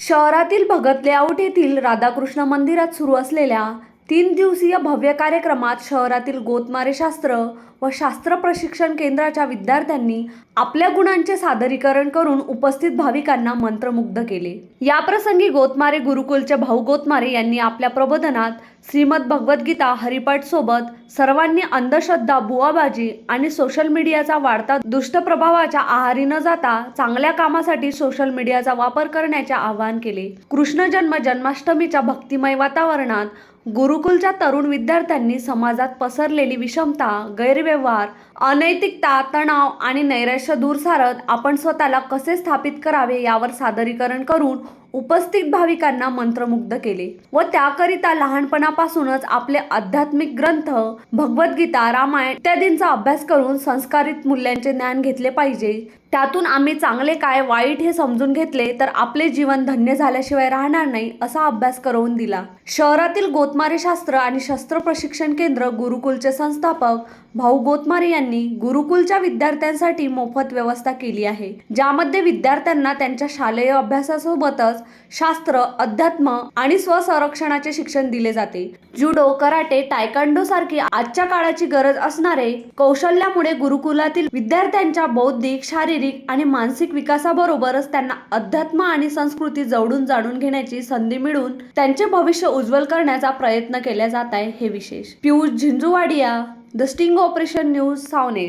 शहरातील भगत लेआउट येथील राधाकृष्ण मंदिरात सुरू असलेल्या तीन दिवसीय भव्य कार्यक्रमात शहरातील गोतमारे शास्त्र व शास्त्र प्रशिक्षण केंद्राच्या विद्यार्थ्यांनी आपल्या गुणांचे सादरीकरण करून उपस्थित भाविकांना मंत्रमुग्ध केले. याप्रसंगी गोतमारे गुरुकुलचे भाऊ गोतमारे यांनी आपल्या प्रबोधनात श्रीमद भगवद्गीता हरिपाठ सोबत सर्वांनी अंधश्रद्धा बुवाबाजी आणि सोशल मीडियाचा वाढता दुष्टप्रभावाच्या आहारी न जाता चांगल्या कामासाठी सोशल मीडियाचा वापर करण्याचे आवाहन केले. कृष्ण जन्म जन्माष्टमीच्या भक्तिमय वातावरणात गुरुकुलच्या तरुण विद्यार्थ्यांनी समाजात पसरलेली विषमता गैरव्यवहार अनैतिकता तणाव आणि नैराश्य दूर सारत आपण स्वतःला कसे स्थापित करावे यावर सादरीकरण करून उपस्थित भाविकांना मंत्रमुग्ध केले व त्याकरिता लहानपणापासूनच आपले आध्यात्मिक ग्रंथ भगवद्गीता रामायण इत्यादींचा अभ्यास करून संस्कारित मूल्यांचे ज्ञान घेतले पाहिजे. त्यातून आम्ही चांगले काय वाईट हे समजून घेतले तर आपले जीवन धन्य झाल्याशिवाय राहणार नाही असा अभ्यास करवून दिला. शहरातील गोतमारे शास्त्र आणि शस्त्र प्रशिक्षण केंद्र गुरुकुलचे संस्थापक भाऊ गोतमारे यांनी गुरुकुलच्या विद्यार्थ्यांसाठी मोफत व्यवस्था केली आहे ज्यामध्ये विद्यार्थ्यांना त्यांच्या शालेय अभ्यासासोबतच शास्त्र अध्यात्म आणि स्वसंरक्षणाचे शिक्षण दिले जाते. जुडो कराटे टायकांडो सारखी आजच्या काळाची गरज असणारे कौशल्यामुळे गुरुकुलातील विद्यार्थ्यांच्या बौद्धिक शारीरिक आणि मानसिक विकासाबरोबरच त्यांना अध्यात्म आणि संस्कृती जवळून जाणून घेण्याची संधी मिळून त्यांचे भविष्य उज्ज्वल करण्याचा प्रयत्न केला जात आहे हे विशेष. Piyush Jhinjuwadia the sting operation news Saoner.